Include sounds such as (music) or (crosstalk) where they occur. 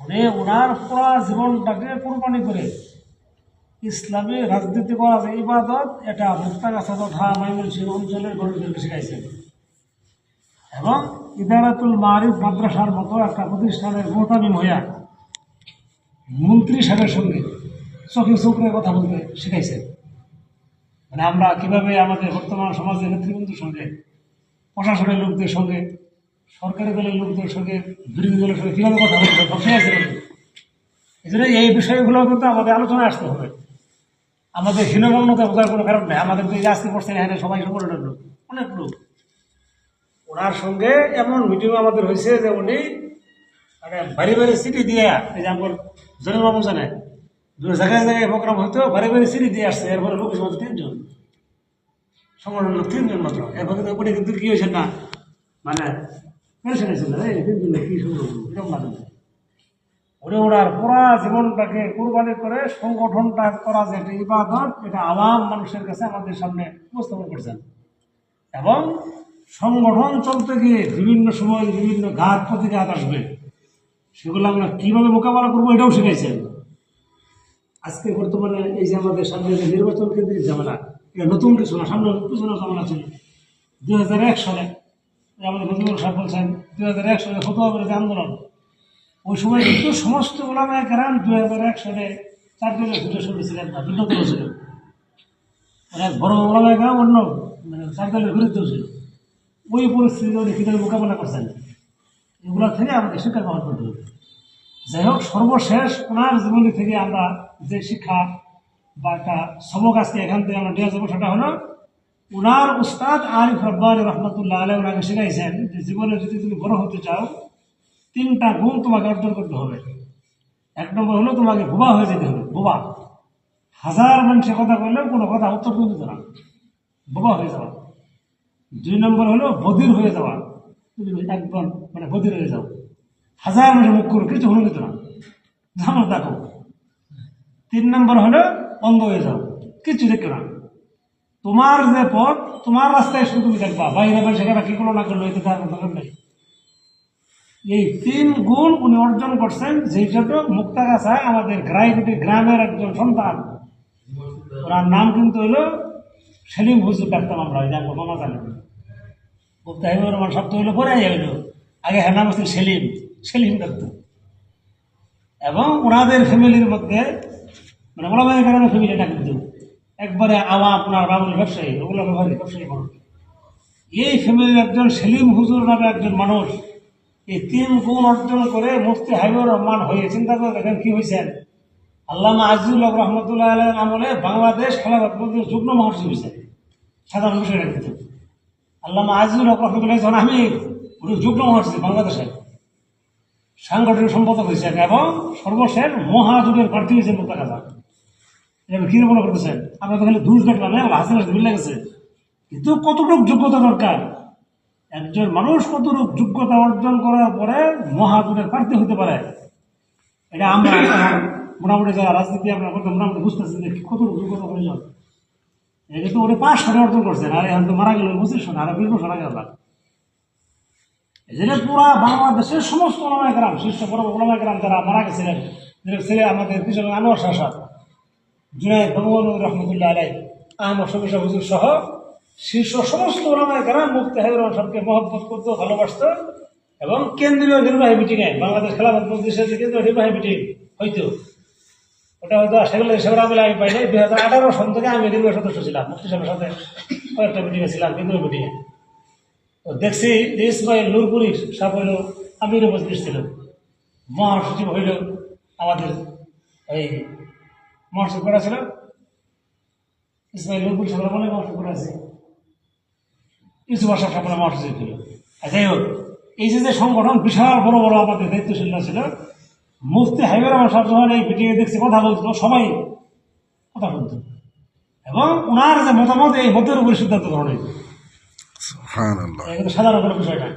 উনি ওনার পুরা জীবনটাকে কোরবানি করে ইসলামী রাজনীতি করা যে ইবাদত, এটা মুক্তাগাছা তথা ময়মনসিংহ অঞ্চলের গরিবদেরকে শিখাইছেন। এবং ইদারাতুল মারিফ মাদ্রাসার মতো একটা প্রতিষ্ঠানের মোহতামিম হইয়া মন্ত্রী সাহেবের সঙ্গে চোখে চোখে কথা বলতে শিখাইছেন। মানে আমরা কীভাবে আমাদের বর্তমান সমাজের নেতৃবৃন্দের সঙ্গে, প্রশাসনের লোকদের সঙ্গে সরকারি দলের লোকদের সঙ্গে, বিরোধী দলের সঙ্গে কীভাবে কথা বলতে বসে আছে এই জন্য এই বিষয়গুলো কিন্তু আমাদের আলোচনায় আসতে হবে। আমাদের হীনমন্যতা বোঝার কোনো কারণ নেই। আমাদের যে আজকে পড়ছেন এখানে সবাই সংগঠনের লোক, অনেক লোক। ওনার সঙ্গে এমন মিটিং আমাদের হয়েছে যে উনি মানে বাড়ি বাড়ি সিটি দিয়ে, এই যে আমার জনবাবু জানে জায়গায় জায়গায় প্রোগ্রাম হইতো, বাড়ি বাড়ি সিটি দিয়ে আসছে। এরপরে লোক মাত্র তিনজন। সংগঠনের লোক তিনজন মাত্র। এরপরে তো কিন্তু কি হয়েছে না? মানে পেরেছেন হয়েছিল এই তিনজন কি শুরু এরকম লাগে ওরে ওনার পুরা জীবনটাকে কুরবানি করে সংগঠনটা করা যে একটা ইবাদত এটা আওয়াম মানুষের কাছে আমাদের সামনে উপস্থাপন করছেন এবং সংগঠন চলতে গিয়ে বিভিন্ন সময় বিভিন্ন ঘাত প্রতিঘাত আসবে সেগুলো আমরা কীভাবে মোকাবেলা করব এটাও শিখাইছেন আজকে বর্তমানে এই যে আমাদের সামনে যে নির্বাচন কেন্দ্রিক ঝামেলা এটা নতুন কিছু না সামনে পিছনে ঝামেলা ছিল দুই হাজার এক সালে আমাদের নজরুল সাহেব বলছেন দুই হাজার এক সালে আন্দোলন। ওই সময় কিন্তু সমস্ত ওলামায় কেরাম দুই হাজার এক সালে চারজনের ভিতরে সঙ্গে ছিলেন না দল ছিলেন অনেক বড় ওলামায় কেরাম অন্য মানে চার দলের বিরুদ্ধেও ছিল ওই পরিস্থিতি উনি কীভাবে মোকাবেলা করছেন। এগুলো থেকে আমাদের শিক্ষা গ্রহণ করতে হবে। যাই হোক, সর্বশেষ ওনার জীবনী থেকে আমরা যে শিক্ষা বা একটা সবক আজকে এখান থেকে আমরা দেওয়া যাব সেটা হলো ওনার উস্তাদ আরিফ রব্বানি রহমতুল্লাহ আলহ ওনাকে শিখাইছেন যে জীবনে যদি তুমি বড় হতে চাও, তিনটা গুণ তোমাকে অর্জন করতে হবে। এক নম্বর হলো তোমাকে বোবা হয়ে যেতে হবে, বোবা। হাজার মানুষের কথা বললেও কোনো কথা উত্তর তুমি দিতে না। বোবা হয়ে যাওয়া। দুই নম্বর হলো বধির হয়ে যাওয়া। তুমি একদম মানে বধির হয়ে যাও। হাজার মানুষের মুখ করো কিছু হলো কিছু না। যেমন দেখো। তিন নম্বর হলো অন্ধ হয়ে যাও। কিছু দেখো না। তোমার যে পথ, তোমার রাস্তায় শুধু তুমি দেখবা বাইরে বাইরে সেখানে কি করল, না করল, এতে তার দরকার নেই। এই তিন গুণ উনি অর্জন করছেন, যেই জন্য মুক্তাগাছায় আমাদের গ্রাইগুটি গ্রামের একজন সন্তান। ওনার নাম কিন্তু হইল সেলিম হুজুর ডাকতাম আমরা ওই জানব মামা জানেন। মুক্তা হিমুর রহমান শব্দ হইল পরে হইল আগে হ্যাঁ নাম ছিল সেলিম সেলিম ডাকতাম এবং ওনাদের ফ্যামিলির মধ্যে মানে ওলামাই গ্রামের ফ্যামিলিটা কিন্তু একবারে আওয়া আপনার বাবুল ব্যবসায়ী ওগুলো ব্যবহারী ব্যবসায়ী মানুষ এই ফ্যামিলির একজন সেলিম হুজুর নামে একজন মানুষ, এই তিন গুণ অর্জন করে মুফতি হাবিবুর রহমান হয়ে, চিন্তা করে দেখেন কি হয়েছেন আল্লামা আজিজুল রহমতুল্লাহ আলের আমলে বাংলাদেশ খেলাফত মন্ত্রীর যুগ্ম মহর্ষি হয়েছে। সাধারণ বিষয়টা কিন্তু আল্লামা আজিজুল রহমতুল্লাহ যখন আমি উনি যুগ্ম মহর্ষি বাংলাদেশে। সাংগঠনিক সম্পাদক হয়েছেন এবং সর্বশেষ মহাযুগের প্রার্থী হয়েছেন এবার কি মনে করতেছেন। আমরা তো খালি দুষ দেখলাম না হাসিন হাসিন লেগেছে কিন্তু কতটুকু যোগ্যতা দরকার? একজন মানুষ কতটুকু যোগ্যতা অর্জন করার পরে মহাজনের প্রার্থী হতে পারে? এটা আমরা (coughs) মোটামুটি যারা রাজনীতি আমরা করতে মোটামুটি বুঝতেছি যে কতটুকু যোগ্যতা প্রয়োজন। এটা তো পাঁচ সালে অর্জন করছেন আর এখন তো মারা গেল পঁচিশ আর বিশ বছর আগে আল্লাহ। এই জন্য পুরা বাংলাদেশের সমস্ত ওলামায় গ্রাম শীর্ষ বড় ওলামায় গ্রাম যারা মারা গেছিলেন ছেলে আমাদের পিছনে আনোয়ার শাসক জুনায়দ ভগবান রহমতুল্লাহ আলাই আহমদ শফি শাহ হুজুর সহ শীর্ষ সমস্ত ওলামায় গ্রাম মুক্তি হাজর সবকে মহব্বত করতো, ভালোবাসত এবং কেন্দ্রীয় নির্বাহী মিটিংয়ে বাংলাদেশ খেলাফত মজলিসের যে কেন্দ্রীয় নির্বাহী মিটিং হইতো, ওটা হয়তো সেগুলো সেগুলো আমি আমি পাই নাই। দুই হাজার আঠারো সন থেকে আমি নির্বাহী সদস্য ছিলাম মুক্তি সাথে কয়েকটা মিটিংয়ে ছিলাম কেন্দ্রীয় মিটিংয়ে তো দেখছি যে ইসমাইল নূরপুরি সাহেব হইল, আমির মজলিস ছিল মহাসচিব হইল আমাদের এই মহাসচিব করা ছিল। ইসমাইল নূরপুরি সাহেব বলে মহাসচিব করা আছে। ইউসুফ আশাফ সাহেব মহাসচিব ছিল যাই হোক এই যে যে সংগঠন বিশাল বড় বড় আমাদের দায়িত্বশীল ছিল মুফতি হাইবার আমার যখন এই ভিডিও দেখছি কথা বলতো সবাই কথা বলতো এবং ওনার যে মতামত এই মতের উপরে সিদ্ধান্ত গ্রহণ হয়েছে। সাধারণ কোনো বিষয় না।